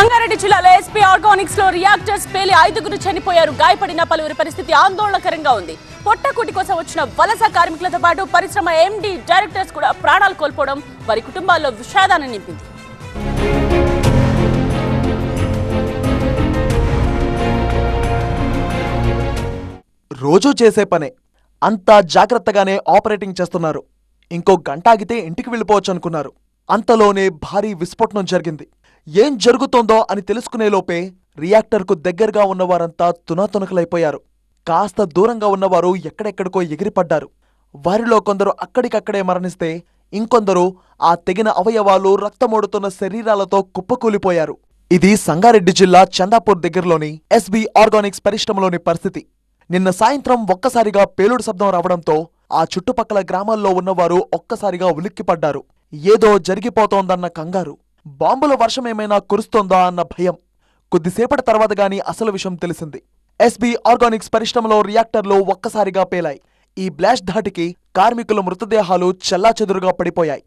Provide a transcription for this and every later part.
సంగారెడ్డి జిల్లాలో SP ఆర్గానిక్స్లో reactors పేలి ఐదుగురు చనిపోయారు. గాయపడిన పలువురి పరిస్థితి ఆందోళనకరంగా ఉంది. పొట్టకూటి కోసం వచ్చిన వలస కార్మికులతో పాటు పరిశ్రమ ఎండి డైరెక్టర్స్ కూడా ప్రాణాలు కోల్పోవడం వారి కుటుంబాల్లో విషాదాన్ని నింపింది. రోజూ చేసే పనే. అంతా జాగ్రత్తగానే ఆపరేటింగ్ చేస్తున్నారు. ఇంకో గంట ఆగితే ఇంటికి వెళ్ళిపోవచ్చు అనుకున్నారు అంతలోనే భారీ విస్ఫోటనం జరిగింది. ఏం జరుగుతోందో అని తెలుసుకునేలోపే రియాక్టర్కు దగ్గరగా ఉన్నవారంతా తునాతునకలైపోయారు. కాస్త దూరంగా ఉన్నవారు ఎక్కడెక్కడికో ఎగిరిపడ్డారు. వారిలో కొందరు అక్కడికక్కడే మరణిస్తే ఇంకొందరు ఆ తెగిన అవయవాలు రక్తమోడుతున్న శరీరాలతో కుప్పకూలిపోయారు. ఇది సంగారెడ్డి జిల్లా చందాపూర్ దగ్గరలోని ఎస్బీ ఆర్గానిక్స్ పరిశ్రమలోని పరిస్థితి. నిన్న సాయంత్రం ఒక్కసారిగా పేలుడు శబ్దం రావడంతో ఆ చుట్టుపక్కల గ్రామాల్లో ఉన్నవారు ఒక్కసారిగా ఉలిక్కిపడ్డారు. ఏదో జరిగిపోతోందన్న కంగారు. బాంబుల వర్షమేమైనా కురుస్తోందా అన్న భయం. కొద్దిసేపటి తర్వాత గాని అసలు విషయం తెలిసింది. ఎస్బీ ఆర్గానిక్స్ పరిశ్రమలో రియాక్టర్లు ఒక్కసారిగా పేలాయి. ఈ బ్లాస్ట్ ధాటికి కార్మికుల మృతదేహాలు చెల్లాచెదురుగా పడిపోయాయి.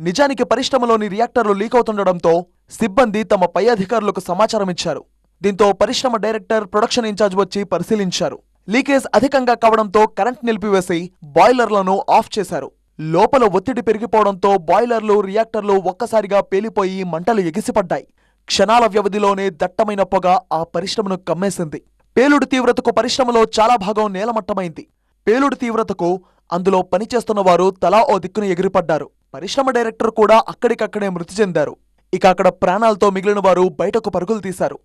నిజానికి పరిశ్రమలోని రియాక్టర్లు లీక్ అవుతుండడంతో సిబ్బంది తమ పై అధికారులకు సమాచారం ఇచ్చారు. దీంతో పరిశ్రమ డైరెక్టర్ ప్రొడక్షన్ ఇన్ఛార్జ్ వచ్చి పరిశీలించారు. లీకేజ్ అధికంగా కావడంతో కరెంట్ నిలిపివేసి బాయిలర్లను ఆఫ్ చేశారు. లోపల ఒత్తిడి పెరిగిపోవడంతో బాయిలర్లు రియాక్టర్లు ఒక్కసారిగా పేలిపోయి మంటలు ఎగిసిపడ్డాయి. క్షణాల వ్యవధిలోనే దట్టమైన పొగ ఆ పరిశ్రమను కమ్మేసింది. పేలుడు తీవ్రతకు పరిశ్రమలో చాలా భాగం నేలమట్టమైంది. పేలుడు తీవ్రతకు అందులో పనిచేస్తున్న వారు తలా ఓ దిక్కును ఎగిరిపడ్డారు. పరిశ్రమ డైరెక్టర్ కూడా అక్కడికక్కడే మృతి చెందారు. ఇక అక్కడ ప్రాణాలతో మిగిలిన వారు బయటకు పరుగులు తీశారు.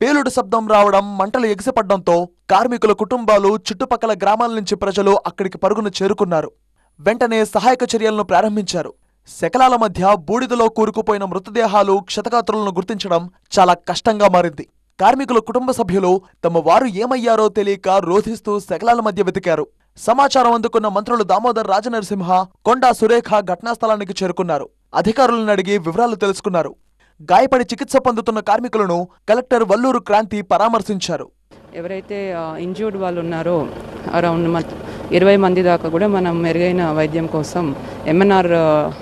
పేలుడు శబ్దం రావడం మంటలు ఎగిసిపడ్డంతో కార్మికుల కుటుంబాలు చుట్టుపక్కల గ్రామాల నుంచి ప్రజలు అక్కడికి పరుగును చేరుకున్నారు. వెంటనే సహాయక చర్యలను ప్రారంభించారు. శకలాల మధ్య బూడిదలో కూరుకుపోయిన మృతదేహాలు క్షతగాత్రులను గుర్తించడం చాలా కష్టంగా మారింది. కార్మికుల కుటుంబ సభ్యులు తమ వారు ఏమయ్యారో తెలియక రోధిస్తూ శకలాల మధ్య వెతికారు. సమాచారం అందుకున్న మంత్రులు దామోదర్ రాజనరసింహ కొండా సురేఖ ఘటనాస్థలానికి చేరుకున్నారు. అధికారులను అడిగి వివరాలు తెలుసుకున్నారు. గాయపడి చికిత్స పొందుతున్న కార్మికులను కలెక్టర్ వల్లూరు క్రాంతి పరామర్శించారు. ఎవరైతే ఇంజ్యూర్డ్ వాళ్ళు ఉన్నారో అరౌండ్ ఇరవై మంది దాకా కూడా మనం మెరుగైన వైద్యం కోసం ఎంఎన్ఆర్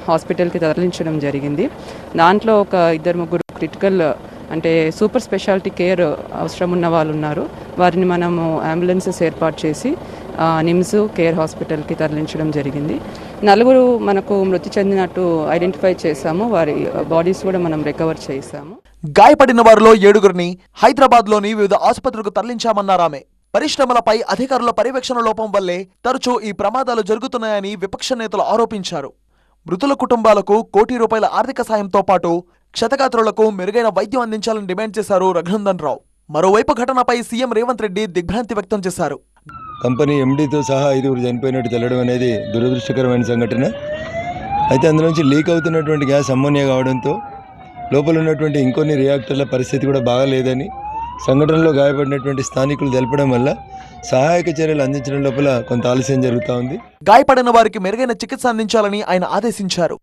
హాస్పిటల్కి తరలించడం జరిగింది. దాంట్లో ఒక ఇద్దరు ముగ్గురు క్రిటికల్ అంటే సూపర్ స్పెషాలిటీ కేర్ అవసరం ఉన్న వాళ్ళు ఉన్నారు. వారిని మనము అంబులెన్సెస్ ఏర్పాటు చేసి నిమ్స్ కేర్ హాస్పిటల్కి తరలించడం జరిగింది. నలుగురు మనకు మృతి చెందినట్టు ఐడెంటిఫై చేశాము. వారి బాడీస్ కూడా మనం రికవర్ చేసాము గాయపడిన వారిలో ఏడుగురిని హైదరాబాద్లోని వివిధ ఆసుపత్రులకు తరలించామన్నారామె పరిశ్రమలపై అధికారుల పర్యవేక్షణ లోపం వల్లే తరచూ ఈ ప్రమాదాలు జరుగుతున్నాయని విపక్ష నేతలు ఆరోపించారు. మృతుల కుటుంబాలకు కోటి రూపాయల ఆర్థిక సాయంతో పాటు క్షతగాత్రులకు మెరుగైన వైద్యం అందించాలని డిమాండ్ చేశారు రఘునందన్ రావు. మరోవైపు ఘటనపై సీఎం రేవంత్ రెడ్డి దిగ్భ్రాంతి వ్యక్తం చేశారు. కంపెనీ ఎండీతో సహా ఐదుగురు చనిపోయినట్టు తెలడం అనేది దురదృష్టకరమైన సంఘటన. అయితే అందులోంచి లీక్ అవుతున్నటువంటి గ్యాస్ అమ్మోనియా కావడంతో లోపల ఉన్నటువంటి ఇంకొన్ని రియాక్టర్ల పరిస్థితి కూడా బాగాలేదని సంఘటనలో గాయపడినటువంటి స్థానికులు తెలపడం వల్ల సహాయక చర్యలు అందించడం లోపల కొంత ఆలస్యం జరుగుతూ ఉంది. గాయపడిన వారికి మెరుగైన చికిత్స అందించాలని ఆయన ఆదేశించారు.